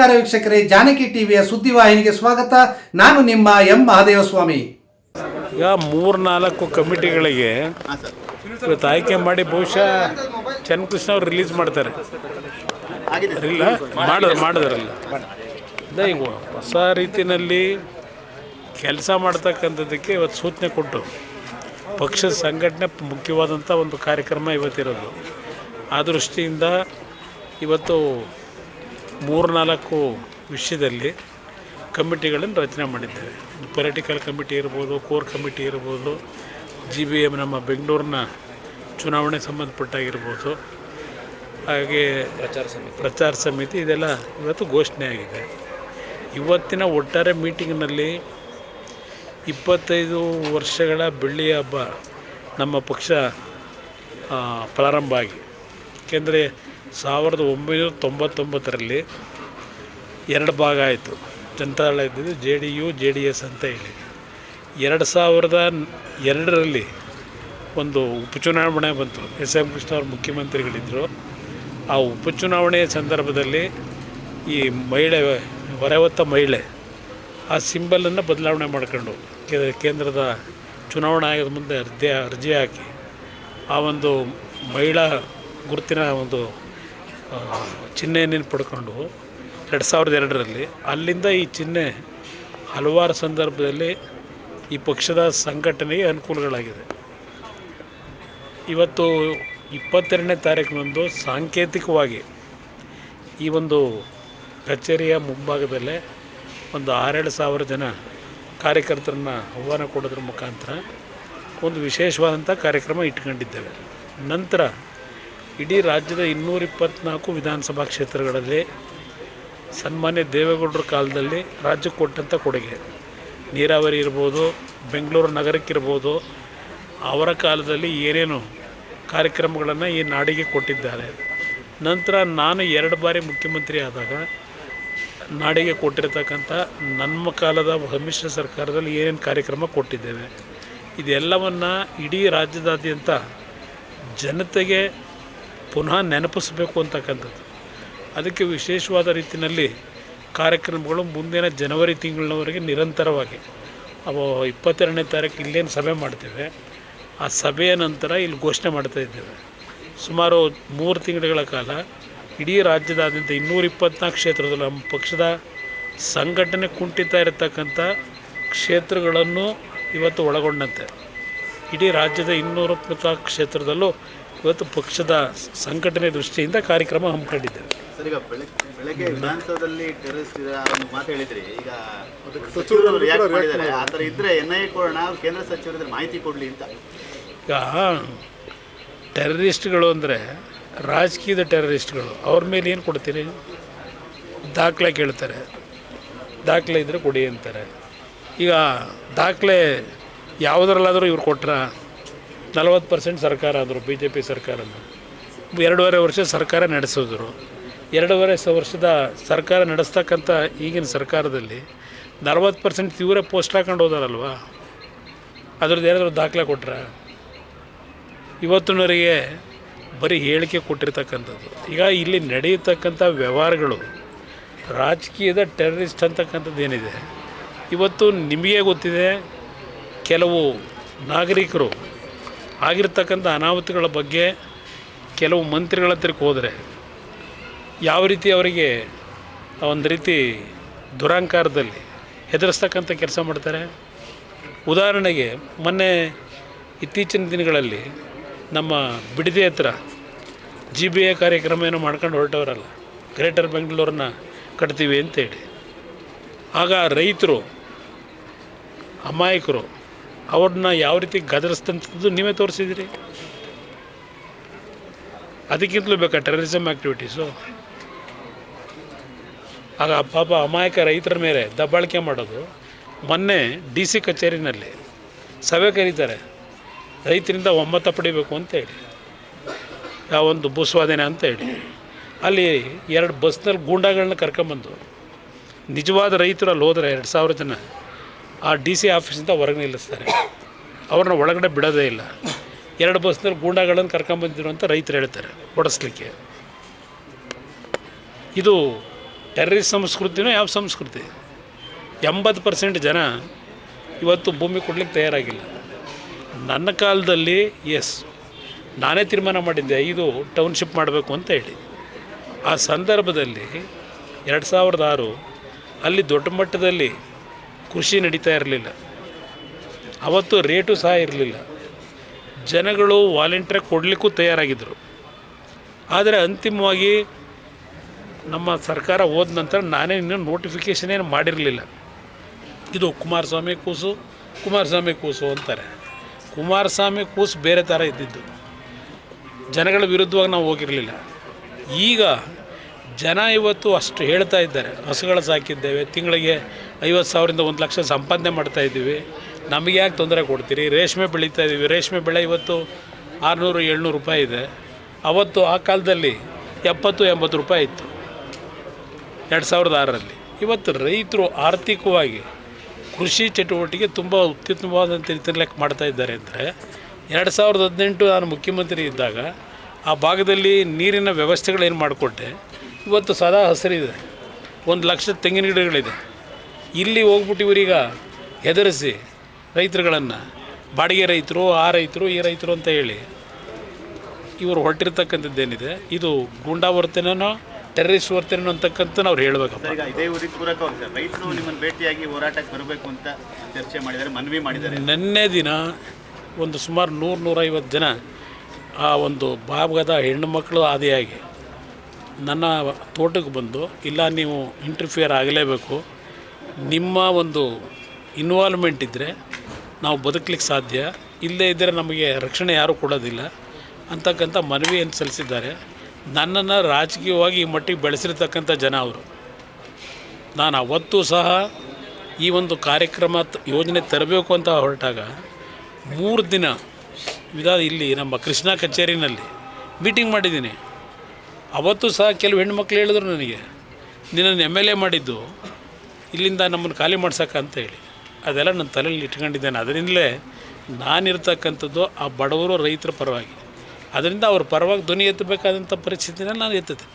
ನಮಸ್ಕಾರ ವೀಕ್ಷಕರೇ, ಜಾನಕಿ ಟಿವಿಯ ಸುದ್ದಿವಾಹಿನಿಗೆ ಸ್ವಾಗತ. ನಾನು ನಿಮ್ಮ ಎಂ ಮಹಾದೇವಸ್ವಾಮಿ. ಈಗ ಮೂರ್ನಾಲ್ಕು ಕಮಿಟಿಗಳಿಗೆ ಇವತ್ತು ಆಯ್ಕೆ ಮಾಡಿ ಬಹುಶಃ ಚನ್ನಕೃಷ್ಣ ಅವ್ರು ರಿಲೀಸ್ ಮಾಡ್ತಾರೆ. ಇಲ್ಲ, ಮಾಡಿದ್ರು, ಮಾಡಿದ್ರಲ್ಲ. ಅದೇ ಈಗ ಹೊಸ ರೀತಿಯಲ್ಲಿ ಕೆಲಸ ಮಾಡ್ತಕ್ಕಂಥದ್ದಕ್ಕೆ ಇವತ್ತು ಸೂಚನೆ ಕೊಟ್ಟು ಪಕ್ಷದ ಸಂಘಟನೆ ಮುಖ್ಯವಾದಂಥ ಒಂದು ಕಾರ್ಯಕ್ರಮ ಇವತ್ತಿರೋದು. ಆ ದೃಷ್ಟಿಯಿಂದ ಇವತ್ತು ಮೂರು ನಾಲ್ಕು ವಿಷಯದಲ್ಲಿ ಕಮಿಟಿಗಳನ್ನು ರಚನೆ ಮಾಡಿದ್ದೇವೆ. ಪೊಲಿಟಿಕಲ್ ಕಮಿಟಿ ಇರ್ಬೋದು ಕೋರ್ ಕಮಿಟಿ ಇರ್ಬೋದು ಜಿ ಬಿ ಎಂ ನಮ್ಮ ಬೆಂಗಳೂರಿನ ಚುನಾವಣೆ ಸಂಬಂಧಪಟ್ಟಾಗಿರ್ಬೋದು ಹಾಗೆ ಪ್ರಚಾರ ಸಮಿತಿ. ಪ್ರಚಾರ ಸಮಿತಿ ಇದೆಲ್ಲ ಇವತ್ತು ಘೋಷಣೆ ಆಗಿದೆ. ಇವತ್ತಿನ ಒಟ್ಟಾರೆ ಮೀಟಿಂಗ್ನಲ್ಲಿ ಇಪ್ಪತ್ತೈದು ವರ್ಷಗಳ ಬೆಳ್ಳಿ ಹಬ್ಬ ನಮ್ಮ ಪಕ್ಷ ಪ್ರಾರಂಭ ಆಗಿ. ಏಕೆಂದರೆ ಸಾವಿರದ ಒಂಬೈನೂರ ತೊಂಬತ್ತೊಂಬತ್ತರಲ್ಲಿ ಎರಡು ಭಾಗ ಆಯಿತು. ಜನತಾದಳ ಇದ್ದಿದ್ದು J D U, J D S ಅಂತ ಹೇಳಿ. ಎರಡು ಸಾವಿರದ ಎರಡರಲ್ಲಿ ಒಂದು ಉಪಚುನಾವಣೆ ಬಂತು. ಎಸ್ ಎಂ ಕೃಷ್ಣ ಅವರು ಮುಖ್ಯಮಂತ್ರಿಗಳಿದ್ದರು ಆ ಉಪಚುನಾವಣೆಯ ಸಂದರ್ಭದಲ್ಲಿ ಈ ಮಹಿಳೆ ಹೊರವತ್ತ ಮಹಿಳೆ ಆ ಸಿಂಬಲನ್ನು ಬದಲಾವಣೆ ಮಾಡ್ಕೊಂಡು ಕೇಂದ್ರದ ಚುನಾವಣಾ ಆಯೋಗದ ಮುಂದೆ ಅರ್ಜಿ ಅರ್ಜಿ ಹಾಕಿ ಆ ಒಂದು ಮಹಿಳಾ ಗುರುತಿನ ಒಂದು ಚಿಹ್ನೆಯನ್ನು ಪಡ್ಕೊಂಡು ಎರಡು ಸಾವಿರದ ಎರಡರಲ್ಲಿ ಅಲ್ಲಿಂದ ಈ ಚಿಹ್ನೆ ಹಲವಾರು ಸಂದರ್ಭದಲ್ಲಿ ಈ ಪಕ್ಷದ ಸಂಘಟನೆಗೆ ಅನುಕೂಲಗಳಾಗಿದೆ. ಇವತ್ತು ಇಪ್ಪತ್ತೆರಡನೇ ತಾರೀಕಿನಂದು ಸಾಂಕೇತಿಕವಾಗಿ ಈ ಒಂದು ಕಚೇರಿಯ ಮುಂಭಾಗದಲ್ಲೇ ಒಂದು ಆರೇಳು ಸಾವಿರ ಜನ ಕಾರ್ಯಕರ್ತರನ್ನ ಆಹ್ವಾನ ಕೊಡೋದ್ರ ಮುಖಾಂತರ ಒಂದು ವಿಶೇಷವಾದಂಥ ಕಾರ್ಯಕ್ರಮ ಇಟ್ಕೊಂಡಿದ್ದೇವೆ. ನಂತರ ಇಡೀ ರಾಜ್ಯದ ಇನ್ನೂರ ಇಪ್ಪತ್ತ್ನಾಲ್ಕು ವಿಧಾನಸಭಾ ಕ್ಷೇತ್ರಗಳಲ್ಲಿ ಸನ್ಮಾನ್ಯ ದೇವೇಗೌಡರ ಕಾಲದಲ್ಲಿ ರಾಜ್ಯಕ್ಕೆ ಕೊಟ್ಟಂಥ ಕೊಡುಗೆ. ನೀರಾವರಿ ಇರ್ಬೋದು, ಬೆಂಗಳೂರು ನಗರಕ್ಕಿರ್ಬೋದು ಅವರ ಕಾಲದಲ್ಲಿ ಏನೇನು ಕಾರ್ಯಕ್ರಮಗಳನ್ನು ಈ ನಾಡಿಗೆ ಕೊಟ್ಟಿದ್ದಾರೆ. ನಂತರ ನಾನು ಎರಡು ಬಾರಿ ಮುಖ್ಯಮಂತ್ರಿ ಆದಾಗ ನಾಡಿಗೆ ಕೊಟ್ಟಿರತಕ್ಕಂಥ ನಮ್ಮ ಕಾಲದ ಸಮ್ಮಿಶ್ರ ಸರ್ಕಾರದಲ್ಲಿ ಏನೇನು ಕಾರ್ಯಕ್ರಮ ಕೊಟ್ಟಿದ್ದೇವೆ. ಇದೆಲ್ಲವನ್ನು ಇಡೀ ರಾಜ್ಯದಾದ್ಯಂತ ಜನತೆಗೆ ಪುನಃ ನೆನಪಿಸಬೇಕು ಅಂತಕ್ಕಂಥದ್ದು. ಅದಕ್ಕೆ ವಿಶೇಷವಾದ ರೀತಿಯಲ್ಲಿ ಕಾರ್ಯಕ್ರಮಗಳು ಮುಂದಿನ ಜನವರಿ ತಿಂಗಳಿನವರೆಗೆ ನಿರಂತರವಾಗಿ. ಅವು ಇಪ್ಪತ್ತೆರಡನೇ ತಾರೀಕು ಇಲ್ಲೇನು ಸಭೆ ಮಾಡ್ತೇವೆ. ಆ ಸಭೆಯ ನಂತರ ಇಲ್ಲಿ ಘೋಷಣೆ ಮಾಡ್ತಾ ಇದ್ದೇವೆ. ಸುಮಾರು ಮೂರು ತಿಂಗಳುಗಳ ಕಾಲ ಇಡೀ ರಾಜ್ಯದಾದ್ಯಂತ ಇನ್ನೂರ ಇಪ್ಪತ್ನಾಲ್ಕು ಕ್ಷೇತ್ರದಲ್ಲಿ ನಮ್ಮ ಪಕ್ಷದ ಸಂಘಟನೆ ಕುಂಠಿತ ಇರತಕ್ಕಂಥ ಕ್ಷೇತ್ರಗಳನ್ನು ಇವತ್ತು ಒಳಗೊಂಡಂತೆ. ಇಡೀ ರಾಜ್ಯದ ಇನ್ನೂರ ಇಪ್ಪತ್ನಾಲ್ಕು ಕ್ಷೇತ್ರದಲ್ಲೂ ಇವತ್ತು ಪಕ್ಷದ ಸಂಘಟನೆ ದೃಷ್ಟಿಯಿಂದ ಕಾರ್ಯಕ್ರಮ ಹಮ್ಮಿಕೊಂಡಿದ್ದೇವೆ. ಸರ್ ಈಗ ಬೆಳಗ್ಗೆ ಬೆಳಗ್ಗೆ ವಿಧಾನಸೌಧದಲ್ಲಿ ಟೆರರಿಸ್ಟ್ ಇದೆ ಆ ಒಂದು ಮಾತು ಹೇಳಿದ್ರಿ. ಈಗ ಸಚಿವರು ರಿಯಾಕ್ಟ್ ಮಾಡಿದ್ದಾರೆ? ಆ ಥರ ಇದ್ರೆ ಎನ್ ಐ ಕೊಡೋಣ ಕೇಂದ್ರ ಸಚಿವರಿದ್ರೆ ಮಾಹಿತಿ ಕೊಡಲಿ ಅಂತ. ಈಗ ಟೆರರಿಸ್ಟ್ಗಳು ಅಂದರೆ ರಾಜಕೀಯದ ಟೆರರಿಸ್ಟ್ಗಳು. ಅವ್ರ ಮೇಲೆ ಏನು ಕೊಡ್ತೀರಿ? ದಾಖಲೆ ಕೇಳ್ತಾರೆ. ದಾಖಲೆ ಇದ್ದರೆ ಕೊಡಿ ಅಂತಾರೆ. ಈಗ ದಾಖಲೆ ಯಾವುದರಲ್ಲಾದರೂ ಇವ್ರು ಕೊಟ್ರ? ನಲವತ್ತು ಪರ್ಸೆಂಟ್ ಸರ್ಕಾರ ಅಂದರು ಬಿ ಜೆ ಪಿ ಸರ್ಕಾರನ ಎರಡೂವರೆ ವರ್ಷ ಸರ್ಕಾರ ನಡೆಸಿದ್ರು. ಎರಡೂವರೆ ವರ್ಷದ ಸರ್ಕಾರ ನಡೆಸ್ತಕ್ಕಂಥ ಈಗಿನ ಸರ್ಕಾರದಲ್ಲಿ ನಲವತ್ತು ಪರ್ಸೆಂಟ್ ತೀವ್ರ ಪೋಸ್ಟ್ ಹಾಕೊಂಡು ಹೋದಾರಲ್ವ? ಅದ್ರದ್ದು ಏನಾದರೂ ದಾಖಲೆ ಕೊಟ್ರ? ಇವತ್ತಿನವರೆಗೆ ಬರೀ ಹೇಳಿಕೆ ಕೊಟ್ಟಿರ್ತಕ್ಕಂಥದ್ದು. ಈಗ ಇಲ್ಲಿ ನಡೆಯತಕ್ಕಂಥ ವ್ಯವಹಾರಗಳು, ರಾಜಕೀಯದ ಟೆರರಿಸ್ಟ್ ಅಂತಕ್ಕಂಥದ್ದು ಏನಿದೆ? ಇವತ್ತು ನಿಮಗೆ ಗೊತ್ತಿದೆ, ಕೆಲವು ನಾಗರಿಕರು ಆಗಿರ್ತಕ್ಕಂಥ ಅನಾಹುತಗಳ ಬಗ್ಗೆ ಕೆಲವು ಮಂತ್ರಿಗಳ ಹತ್ರಕ್ಕೆ ಹೋದರೆ ಯಾವ ರೀತಿ ಅವರಿಗೆ ಒಂದು ರೀತಿ ದುರಂಕಾರದಲ್ಲಿ ಹೆದರಿಸ್ತಕ್ಕಂಥ ಕೆಲಸ ಮಾಡ್ತಾರೆ? ಉದಾಹರಣೆಗೆ ಮೊನ್ನೆ ಇತ್ತೀಚಿನ ದಿನಗಳಲ್ಲಿ ನಮ್ಮ ಬಿಡದಿ ಹತ್ರ ಜಿ ಬಿ ಎ ಕಾರ್ಯಕ್ರಮ ಏನೋ ಮಾಡ್ಕೊಂಡು ಹೊರಟವರಲ್ಲ ಗ್ರೇಟರ್ ಬೆಂಗಳೂರನ್ನ ಕಟ್ತೀವಿ ಅಂತೇಳಿ. ಆಗ ರೈತರು, ಅಮಾಯಕರು ಅವ್ರನ್ನ ಯಾವ ರೀತಿ ಗದರಿಸ್ತಂಥದ್ದು ನೀವೇ ತೋರಿಸಿದಿರಿ ಅದಕ್ಕಿಂತಲೂ ಬೇಕಾ ಟೆರರಿಸಮ್ ಆ್ಯಕ್ಟಿವಿಟೀಸು ಆಗ ಪಾಪ ಅಮಾಯಕ ರೈತರ ಮೇಲೆ ದಬ್ಬಾಳಿಕೆ ಮಾಡೋದು. ಮೊನ್ನೆ ಡಿ ಸಿ ಕಚೇರಿನಲ್ಲಿ ಸಭೆ ಕರೀತಾರೆ. ರೈತರಿಂದ ಒಮ್ಮತ ಪಡಿಬೇಕು ಅಂತ ಅಂತೇಳಿ ಯಾವೊಂದು ಭೂಸ್ವಾಧೀನ ಅಂತೇಳಿ ಅಲ್ಲಿ ಎರಡು ಬಸ್ನಲ್ಲಿ ಗೂಂಡಾಗಳನ್ನ ಕರ್ಕೊಂಬಂದು ನಿಜವಾದ ರೈತರು ಅಲ್ಲಿ ಹೋದರೆ ಎರಡು ಸಾವಿರ ಜನ. ಆ ಡಿ ಸಿ ಆಫೀಸಿಂದ ಹೊರಗೆ ನಿಲ್ಲಿಸ್ತಾರೆ. ಅವ್ರನ್ನ ಒಳಗಡೆ ಬಿಡೋದೇ ಇಲ್ಲ. ಎರಡು ಬಸ್ನಲ್ಲಿ ಗೂಂಡಾಗಳನ್ನು ಕರ್ಕೊಂಬಂದಿರು ಅಂತ ರೈತರು ಹೇಳ್ತಾರೆ, ಓಡಿಸ್ಲಿಕ್ಕೆ. ಇದು ಟೆರ್ರಿಸ್ ಸಂಸ್ಕೃತಿನೂ ಯಾವ ಸಂಸ್ಕೃತಿ? ಎಂಬತ್ತು ಪರ್ಸೆಂಟ್ ಜನ ಇವತ್ತು ಭೂಮಿ ಕೊಡ್ಲಿಕ್ಕೆ ತಯಾರಾಗಿಲ್ಲ. ನನ್ನ ಕಾಲದಲ್ಲಿ ಎಸ್, ನಾನೇ ತೀರ್ಮಾನ ಮಾಡಿದ್ದೆ, ಐದು ಟೌನ್ಶಿಪ್ ಮಾಡಬೇಕು ಅಂತ ಹೇಳಿ. ಆ ಸಂದರ್ಭದಲ್ಲಿ ಎರಡು ಸಾವಿರದ ಆರು ಅಲ್ಲಿ ದೊಡ್ಡ ಮಟ್ಟದಲ್ಲಿ ಕೃಷಿ ನಡೀತಾ ಇರಲಿಲ್ಲ. ಅವತ್ತು ರೇಟು ಸಹ ಇರಲಿಲ್ಲ. ಜನಗಳು ವಾಲಂಟಿಯರ್ ಕೊಡಲಿಕ್ಕೂ ತಯಾರಾಗಿದ್ದರು ಆದರೆ ಅಂತಿಮವಾಗಿ ನಮ್ಮ ಸರ್ಕಾರ ಹೋದ ನಂತರ ನಾನೇ ಇನ್ನೂ ನೋಟಿಫಿಕೇಷನ್ ಏನು ಮಾಡಿರಲಿಲ್ಲ. ಇದು ಕುಮಾರಸ್ವಾಮಿ ಕೂಸು ಕುಮಾರಸ್ವಾಮಿ ಕೂಸು ಅಂತಾರೆ. ಕುಮಾರಸ್ವಾಮಿ ಕೂಸು ಬೇರೆ ಥರ ಇದ್ದಿದ್ದು. ಜನಗಳ ವಿರುದ್ಧವಾಗಿ ನಾವು ಹೋಗಿರಲಿಲ್ಲ. ಈಗ ಜನ ಇವತ್ತು ಅಷ್ಟು ಹೇಳ್ತಾ ಇದ್ದಾರೆ. ಹಸುಗಳು ಸಾಕಿದ್ದೇವೆ. ತಿಂಗಳಿಗೆ ಐವತ್ತು ಸಾವಿರದಿಂದ ಒಂದು ಲಕ್ಷ ಸಂಪಾದನೆ ಮಾಡ್ತಾ ಇದ್ದೀವಿ. ನಮಗೆ ಯಾಕೆ ತೊಂದರೆ ಕೊಡ್ತೀರಿ? ರೇಷ್ಮೆ ಬೆಳೀತಾ ಇದ್ದೀವಿ. ರೇಷ್ಮೆ ಬೆಳೆ ಇವತ್ತು ಆರುನೂರು, ಏಳ್ನೂರು ರೂಪಾಯಿ ಇದೆ. ಅವತ್ತು ಆ ಕಾಲದಲ್ಲಿ ಎಪ್ಪತ್ತು, ಎಂಬತ್ತು ರೂಪಾಯಿ ಇತ್ತು. ಎರಡು ಸಾವಿರದ ಆರರಲ್ಲಿ. ಇವತ್ತು ರೈತರು ಆರ್ಥಿಕವಾಗಿ ಕೃಷಿ ಚಟುವಟಿಕೆ ತುಂಬ ಅತ್ಯುತ್ತಮವಾದಂಥ ರೀತಿಯಲ್ಲಿ ಮಾಡ್ತಾ ಇದ್ದಾರೆ ಅಂದರೆ, ಎರಡು ಸಾವಿರದ ಹದಿನೆಂಟು ನಾನು ಮುಖ್ಯಮಂತ್ರಿ ಇದ್ದಾಗ ಆ ಭಾಗದಲ್ಲಿ ನೀರಿನ ವ್ಯವಸ್ಥೆಗಳೇನು ಮಾಡಿಕೊಟ್ಟೆ? ಇವತ್ತು ಸದಾ ಹಸಿರಿದೆ. ಒಂದು ಲಕ್ಷ ತೆಂಗಿನ ಗಿಡಗಳಿದೆ. ಇಲ್ಲಿ ಹೋಗ್ಬಿಟ್ಟು ಇವರೀಗ ಹೆದರಿಸಿ ರೈತರುಗಳನ್ನು ಬಾಡಿಗೆ ರೈತರು ಆ ರೈತರು ಈ ರೈತರು ಅಂತ ಹೇಳಿ ಇವರು ಹೊರಟಿರ್ತಕ್ಕಂಥದ್ದೇನಿದೆ. ಇದು ಗೂಂಡಾ ವರ್ತನೆನೋ ಟೆರರಿಸ್ ವರ್ತನೆನೋ ಅಂತಕ್ಕಂಥ ಅವ್ರು ಹೇಳಬೇಕಪ್ಪ. ಈಗ ಇದೇ ಊರಿಗೆ ಪೂರಕವಾಗಿ ಸರ್. ರೈತರು ನಿಮ್ಮನ್ನು ಭೇಟಿಯಾಗಿ ಹೋರಾಟಕ್ಕೆ ಬರಬೇಕು ಅಂತ ಚರ್ಚೆ ಮಾಡಿದ್ದಾರೆ ಮನವಿ ಮಾಡಿದ್ದಾರೆ. ನಿನ್ನೆ ದಿನ ಒಂದು ಸುಮಾರು ನೂರು ನೂರೈವತ್ತು ಜನ ಆ ಒಂದು ಭಾಗದ ಹೆಣ್ಣು ಮಕ್ಕಳು ಆದಿಯಾಗಿ ನನ್ನ ತೋಟಕ್ಕೆ ಬಂದು, ಇಲ್ಲ ನೀವು ಇಂಟರ್ಫಿಯರ್ ಆಗಲೇಬೇಕು, ನಿಮ್ಮ ಒಂದು ಇನ್ವಾಲ್ವ್ಮೆಂಟ್ ಇದ್ದರೆ ನಾವು ಬದುಕಲಿಕ್ಕೆ ಸಾಧ್ಯ ಇಲ್ಲದೇ ಇದ್ದರೆ ನಮಗೆ ರಕ್ಷಣೆ ಯಾರೂ ಕೊಡೋದಿಲ್ಲ ಅಂತಕ್ಕಂಥ ಮನವಿಯನ್ನು ಸಲ್ಲಿಸಿದ್ದಾರೆ. ನನ್ನನ್ನು ರಾಜಕೀಯವಾಗಿ ಈ ಮಟ್ಟಿಗೆ ಬೆಳೆಸಿರ್ತಕ್ಕಂಥ ಜನ ಅವರು. ನಾನು ಅವತ್ತು ಸಹ ಈ ಒಂದು ಕಾರ್ಯಕ್ರಮ ಯೋಜನೆ ತರಬೇಕು ಅಂತ ಹೊರಟಾಗ ಮೂರು ದಿನ, ವಿಧ ಇಲ್ಲಿ ನಮ್ಮ ಕೃಷ್ಣ ಕಚೇರಿನಲ್ಲಿ ಮೀಟಿಂಗ್ ಮಾಡಿದ್ದೀನಿ. ಅವತ್ತು ಸಹ ಕೆಲವು ಹೆಣ್ಮಕ್ಳು ಹೇಳಿದ್ರು ನನಗೆ, ನಿನ್ನನ್ನು ಎಂ ಎಲ್ ಎ ಮಾಡಿದ್ದು, ಇಲ್ಲಿಂದ ನಮ್ಮನ್ನು ಖಾಲಿ ಮಾಡ್ಸಕ್ಕ ಅಂತ ಹೇಳಿ. ಅದೆಲ್ಲ ನನ್ನ ತಲೆಯಲ್ಲಿ ಇಟ್ಕೊಂಡಿದ್ದೇನೆ. ಅದರಿಂದಲೇ ನಾನಿರ್ತಕ್ಕಂಥದ್ದು ಆ ಬಡವರು ರೈತರ ಪರವಾಗಿ. ಅದರಿಂದ ಅವ್ರ ಪರವಾಗಿ ಧ್ವನಿ ಎತ್ತಬೇಕಾದಂಥ ಪರಿಸ್ಥಿತಿನ ನಾನು ಎತ್ತದೆ